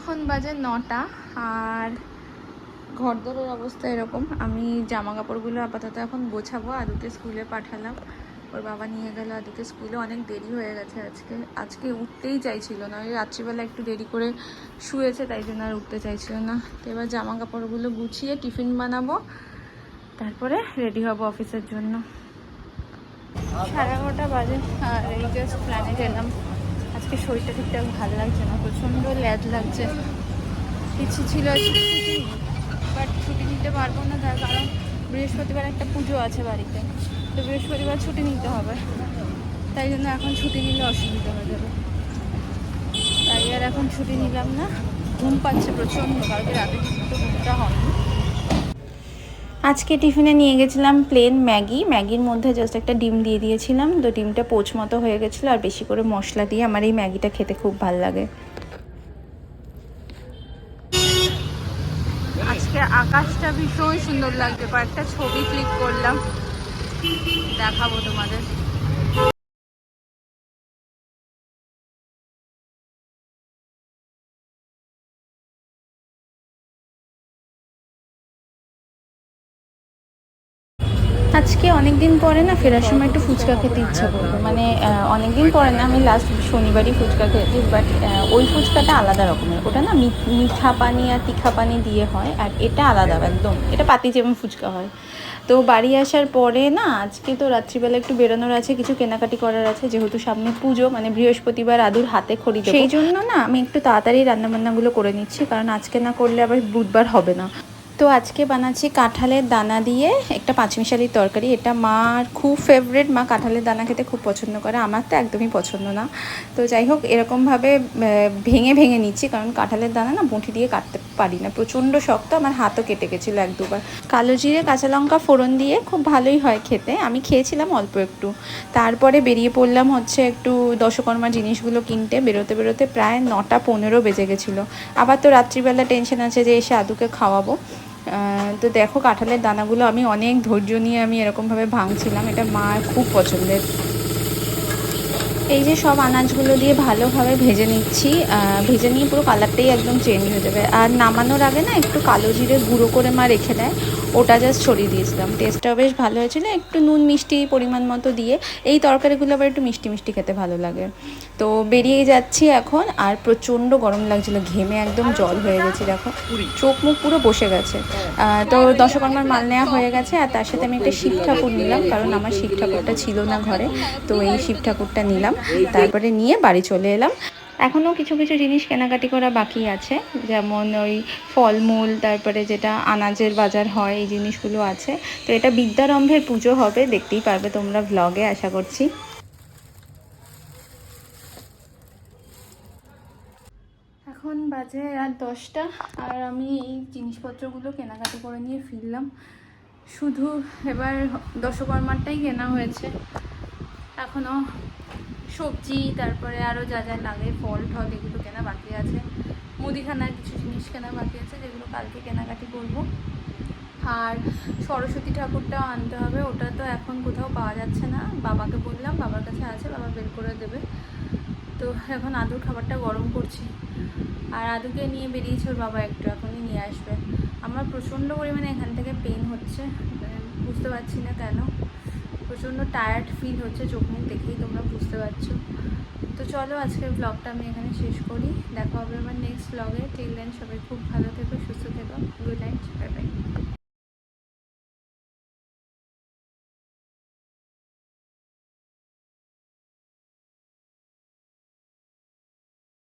বাজে নটা আর ঘরদোরের অবস্থা এরকম। আমি জামা কাপড়গুলো আপাতত এখন গোছাবো, আদুকে স্কুলে পাঠালাম। ওর বাবা নিয়ে গেল আদুকে স্কুলে, অনেক দেরি হয়ে গেছে আজকে। আজকে উঠতেই চাইছিল না, ওই রাত্রিবেলা একটু দেরি করে শুয়েছে, তাই জন্য আর উঠতে চাইছিল না। তো এবার জামা কাপড়গুলো গুছিয়ে টিফিন বানাবো, তারপরে রেডি হব অফিসের জন্য। সাড়ে এগারোটা বাজে, আর এই জাস্ট প্ল্যানে গেলাম। আজকে শরীরটা ঠিকঠাক ভালো লাগছে না, প্রচণ্ড ল্যাদ লাগছে। কিছু ছিল ছুটি বাট ছুটি নিতে পারব না, তার কারণ বৃহস্পতিবার একটা পুজো আছে বাড়িতে, তো বৃহস্পতিবার ছুটি নিতে হবে। তাই জন্য এখন ছুটি নিলে অসুবিধা হয়ে যাবে। তাই আর এখন ছুটি নিলাম না, ঘুম পাচ্ছে প্রচণ্ড, কালকে রাতে ঘুমটা হয়নি। আজকে টিফিনে নিয়ে গেছিলাম প্লেন ম্যাগি। ম্যাগির মধ্যে জাস্ট একটা ডিম দিয়ে দিয়েছিলাম। তো ডিমটা পোচ মতো হয়ে গেছিল আর বেশি করে মশলা দিয়ে আমার এই ম্যাগিটা খেতে খুব ভালো লাগে। আজকে আকাশটা ভীষণ সুন্দর লাগছে। কয়েকটা ছবি ক্লিক করলাম। দেখাবো তোমাদের। আজকে অনেক দিন পরে না ফেরার সময় একটু ফুচকা খেতে ইচ্ছা করবে। মানে অনেক দিন পরে না আমি লাস্ট শনিবারই ফুচকা খেয়েছি বাট ওই ফুচকাটা আলাদা রকমের। ওটা না মিঠা পানি আর তিখা পানি দিয়ে হয়, আর এটা আলাদা একদম। এটা পাতি যেমন ফুচকা হয়। তো বাড়ি আসার পরে না, আজকে তো রাত্রিবেলা একটু বেরোনোর আছে, কিছু কেনাকাটি করার আছে, যেহেতু সামনে পুজো মানে বৃহস্পতিবার আদুর হাতে খড়ি সেই জন্য না আমি একটু তাড়াতাড়ি রান্নাবান্নাগুলো করে নিচ্ছি, কারণ আজকে না করলে আবার বুধবার হবে না। তো আজকে বানাচ্ছি কাঁঠালের দানা দিয়ে একটা পাঁচমিশালির তরকারি। এটা মার খুব ফেভারিট মা কাঁঠালের দানা খেতে খুব পছন্দ করে, আমার তো একদমই পছন্দ না। তো যাই হোক, এরকমভাবে ভেঙে ভেঙে নিচ্ছি, কারণ কাঁঠালের দানা না বঁটি দিয়ে কাটতে পারি না। প্রচণ্ড শক্ত, আমার হাতও কেটে গেছিল এক দুবার। কালো জিরে, কাঁচা লঙ্কা ফোড়ন দিয়ে খুব ভালোই হয় খেতে। আমি খেয়েছিলাম অল্প একটু। তারপরে বেরিয়ে পড়লাম হচ্ছে একটু দশকর্মা জিনিসগুলো কিনতে। বেরোতে বেরোতে প্রায় নটা পনেরো বেজে গেছিল। আবার তো রাত্রিবেলা টেনশন আছে যে এসে আদুকে খাওয়াবো। তো দেখো কাঁঠালের দানাগুলো আমি অনেক ধৈর্য নিয়ে আমি এরকমভাবে ভাঙছিলাম। এটা মার খুব পছন্দের। এই যে সব আনাজগুলো দিয়ে ভালোভাবে ভেজে নিচ্ছি ভেজে নিয়ে পুরো কালারটাই একদম চেঞ্জ হয়ে যাবে। আর নামানোর আগে না একটু কালো জিরে গুঁড়ো করে মা রেখে দেয় ওটা জাস্ট ছড়িয়ে দিয়েছিলাম। টেস্টটাও বেশ ভালো হয়েছিল একটু নুন মিষ্টি পরিমাণ মতো দিয়ে। এই তরকারিগুলো আবার একটু মিষ্টি মিষ্টি খেতে ভালো লাগে। তো বেরিয়ে যাচ্ছি এখন আর প্রচণ্ড গরম লাগছিল ঘেমে একদম জল হয়ে গেছে দেখো। চোখ মুখ পুরো বসে গেছে। তো দশকর্মার মাল নেওয়া হয়ে গেছে আর তার সাথে আমি একটা শিব ঠাকুর নিলাম কারণ আমার শিব ঠাকুরটা ছিল না ঘরে তো এই শিব ঠাকুরটা নিলাম। তারপরে নিয়ে বাড়ি চলে এলাম। এখনও কিছু কিছু জিনিস কেনাকাটি করা বাকি আছে। যেমন ওই ফলমূল, তারপরে যেটা আনাজের বাজার হয়, এই জিনিসগুলো আছে। তো এটা বিদ্যারম্ভের পুজো হবে, দেখতেই পারবে তোমরা ভ্লগে আশা করছি। এখন বাজে রাত দশটা, আর আমি এই জিনিসপত্রগুলো কেনাকাটি করে নিয়ে ফিরলাম। শুধু এবার দশকর্মারটাই কেনা হয়েছে। এখনও সবজি, তারপরে আরও যা যা লাগে, ফল টল এগুলো কেনা বাকি আছে। মুদিখানার কিছু জিনিস কেনা বাকি আছে, যেগুলো কালকে কেনাকাটি করব। আর সরস্বতী ঠাকুরটাও আনতে হবে, ওটা তো এখন কোথাও পাওয়া যাচ্ছে না। বাবাকে বললাম, বাবার কাছে আছে, বাবা বের করে দেবে। তো এখন আদুর খাবারটা গরম করছি। আর আদুকে নিয়ে বেরিয়েছে ওর বাবা, একটু এখনই নিয়ে আসবে। আমার প্রচণ্ড পরিমাণে এখান থেকে পেন হচ্ছে। মানে বুঝতে পারছি না কেন। প্রচণ্ড টায়ার্ড ফিল হচ্ছে, চোখ মুখ দেখেই তোমরা বুঝতে পারছ। তো চলো আজকের ব্লগটা আমি এখানে শেষ করি। দেখা হবে আমার নেক্সট ব্লগে টিল দেন সবাই খুব ভালো থেকো, সুস্থ থেকো। Good night bye bye